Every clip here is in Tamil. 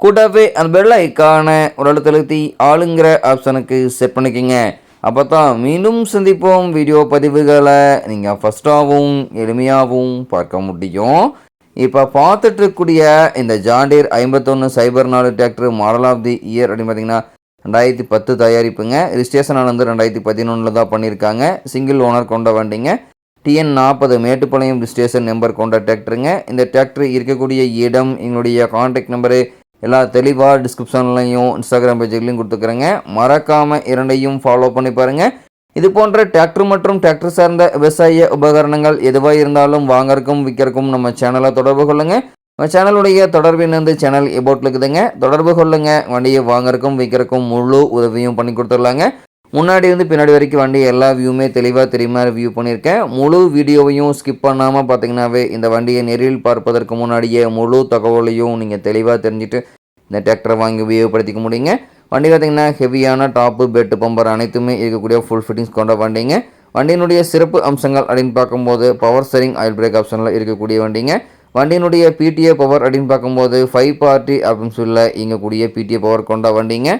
கூட்டாகவே அந்த பெல் ஐக்கான ஒரு அழுத்த அழுத்தி ஆளுங்கிற ஆப்ஷனுக்கு செட் பண்ணிக்கோங்க. அப்போ தான் மீண்டும் சந்திப்போம். வீடியோ பதிவுகளை நீங்கள் ஃபஸ்ட்டாகவும் எளிமையாகவும் பார்க்க முடியும். இப்போ பார்த்துட்டு இருக்கக்கூடிய இந்த ஜாண்டீர் ஐம்பத்தொன்று சைபர் நாலு tractor model of the year அப்படின்னு பார்த்தீங்கன்னா ரெண்டாயிரத்தி பத்து தயாரிப்புங்க. ரிஜிஸ்ட்ரேஷன் வந்து ரெண்டாயிரத்தி பதினொன்றில் தான் பண்ணியிருக்காங்க சிங்கிள் ஓனர் கொண்ட வண்டிங்க. டிஎன் நாற்பது மேட்டுப்பாளையம் ரிஜிஸ்ட்ரேஷன் நம்பர் கொண்ட டிராக்டருங்க இந்த டிராக்டர் இருக்கக்கூடிய இடம் எங்களுடைய கான்டாக்ட் நம்பரு எல்லா தெளிவாக டிஸ்கிரிப்ஷன்லையும் இன்ஸ்டாகிராம் பேஜ்லையும் கொடுத்துக்கிறேங்க. மறக்காமல் இரண்டையும் ஃபாலோ பண்ணி பாருங்கள் இது போன்ற டிராக்டர் மற்றும் டிராக்டர் சார்ந்த விவசாய உபகரணங்கள் எதுவாக இருந்தாலும் வாங்கறக்கும் விற்கிறக்கும் நம்ம சேனலை தொடர்பு கொள்ளுங்கள் நம்ம சேனலுடைய தொடர்பின் வந்து சேனல் எபோட்டில் இருக்குதுங்க. தொடர்பு கொள்ளுங்க. வண்டியை வாங்கறக்கும் விற்கிறக்கும் முழு உதவியும் பண்ணி கொடுத்துடலாங்க. முன்னாடி இருந்து பின்னாடி வரைக்கும் வண்டி எல்லா வியூமே தெளிவாக தெரியுமா? வியூ பண்ணியிருக்கேன். முழு வீடியோவையும் ஸ்கிப் பண்ணாமல் பார்த்தீங்கன்னாவே இந்த வண்டியை நேரில் பார்ப்பதற்கு முன்னாடியே முழு தகவலையும் நீங்கள் தெளிவாக தெரிஞ்சுட்டு இந்த டிராக்டரை வாங்கி உபயோகப்படுத்திக்க முடியுங்க. வண்டி பார்த்திங்கன்னா ஹெவியான டாப்பு பெட்டு பம்பர் அனைத்துமே இருக்கக்கூடிய ஃபுல் ஃபிட்டிங்ஸ் கொண்ட வண்டிங்க. வண்டியினுடைய சிறப்பு அம்சங்கள் அப்படின்னு பார்க்கும்போது பவர் ஸ்டரிங் ஆயில் பிரேக் ஆப்ஷனில் இருக்கக்கூடிய வண்டிங்க. வண்டியினுடைய பிடிஏ பவர் அப்படின்னு பார்க்கும்போது ஃபைவ் பார்ட்டி அப்படின்னு சொல்ல இயங்கக்கூடிய பிடிஏ பவர் கொண்ட வண்டிங்க.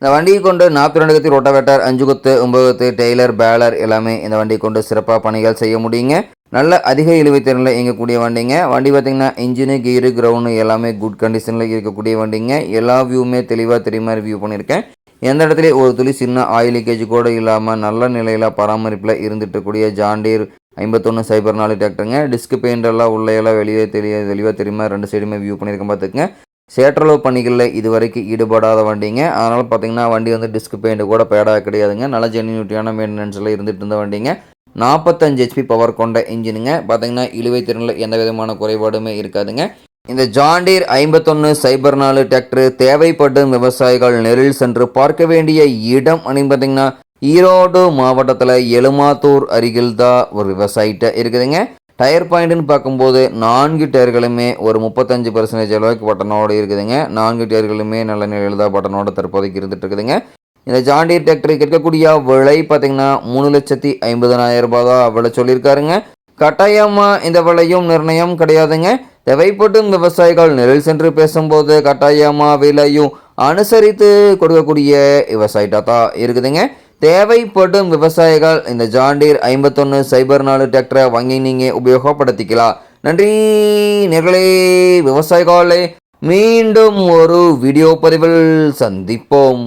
இந்த வண்டியை கொண்டு நாற்பத்தி ரெண்டு கத்தி ரோட்டாவேட்டர் அஞ்சு குத்து ஒன்பது குத்து டெய்லர் பேலர் எல்லாமே இந்த வண்டியை கொண்டு சிறப்பாக பணிகள் செய்ய முடியுங்க. நல்ல அதிக இழுவை திறனில் இயங்கக்கூடிய வண்டிங்க. வண்டி பார்த்திங்கன்னா இன்ஜினு கீரு கிரவுண்டு எல்லாமே குட் கண்டிஷனில் இருக்கக்கூடிய வண்டிங்க. எல்லா வியூவுமே தெளிவாக தெரியுமா ரிவ்யூ பண்ணியிருக்கேன் எந்த இடத்துல ஒரு துளி சின்ன ஆயில் லீக்கேஜ் கூட இல்லாமல் நல்ல நிலையில் பராமரிப்பில் இருந்துட்டக்கூடிய ஜாண்டீர் ஐம்பத்தொன்று சைபர் நாலு டிராக்டருங்க டிஸ்க் பெயிண்டெல்லாம் உள்ளேயெல்லாம் வெளியே தெளிய தெளிவாக தெரியுமா ரெண்டு சைடுமே வியூ பண்ணியிருக்கேன் பார்த்துக்குங்க சேற்றளவு பணிகளில் இது வரைக்கும் ஈடுபடாத வண்டிங்க. அதனால் பார்த்தீங்கன்னா வண்டி வந்து டிஸ்க் பெயிண்ட் கூட பேடாக கிடையாதுங்க. நல்ல ஜென்யூனிட்டியான மெயின்டெனன்ஸில் இருந்துட்டு இருந்த வண்டிங்க. நாற்பத்தஞ்சு ஹெச்பி பவர் கொண்ட இன்ஜினுங்க பார்த்தீங்கன்னா இழுவை திறனில் எந்த விதமான குறைபாடுமே இருக்காதுங்க. இந்த ஜாண்டீர் ஐம்பத்தொன்று சைபர் நாலு டிராக்டர் தேவைப்படும் விவசாயிகள் நெரில் சென்று பார்க்க வேண்டிய இடம் அப்படின்னு பார்த்தீங்கன்னா ஈரோடு மாவட்டத்தில் எலுமாத்தூர் அருகில் தான் ஒரு விவசாயிட்ட இருக்குதுங்க. டயர் பாயிண்ட்னு பார்க்கும்போது நான்கு டயர்களுமே ஒரு முப்பத்தஞ்சு பர்சன்டேஜ் அளவுக்கு பட்டனோடு இருக்குதுங்க. நான்கு டயர்களுமே நல்ல நிலையில் தான் பட்டனோடு தற்போதைக்கு இருந்துட்டு இருக்குதுங்க. இந்த ஜாண்டீர் டிராக்டருக்கு இருக்கக்கூடிய விலை பார்த்தீங்கன்னா மூணு லட்சத்தி ஐம்பதனாயிரம் ரூபாய் தான் விலை சொல்லியிருக்காருங்க. கட்டாயமாக இந்த விலையும் நிர்ணயம் கிடையாதுங்க. தேவைப்படும் விவசாயிகள் நிழல் சென்று பேசும்போது கட்டாயமாக விலையும் அனுசரித்து கொடுக்கக்கூடிய விவசாயிட்டா தான் இருக்குதுங்க. தேவைப்படும் விவசாயிகள் இந்த ஜாண்டீர் ஐம்பத்தொன்று சைபர் நாலு டிராக்டரை வாங்கி நீங்கள் உபயோகப்படுத்திக்கலாம். நன்றி நேர்களே விவசாயிகளே. மீண்டும் ஒரு வீடியோ பதிவில் சந்திப்போம்.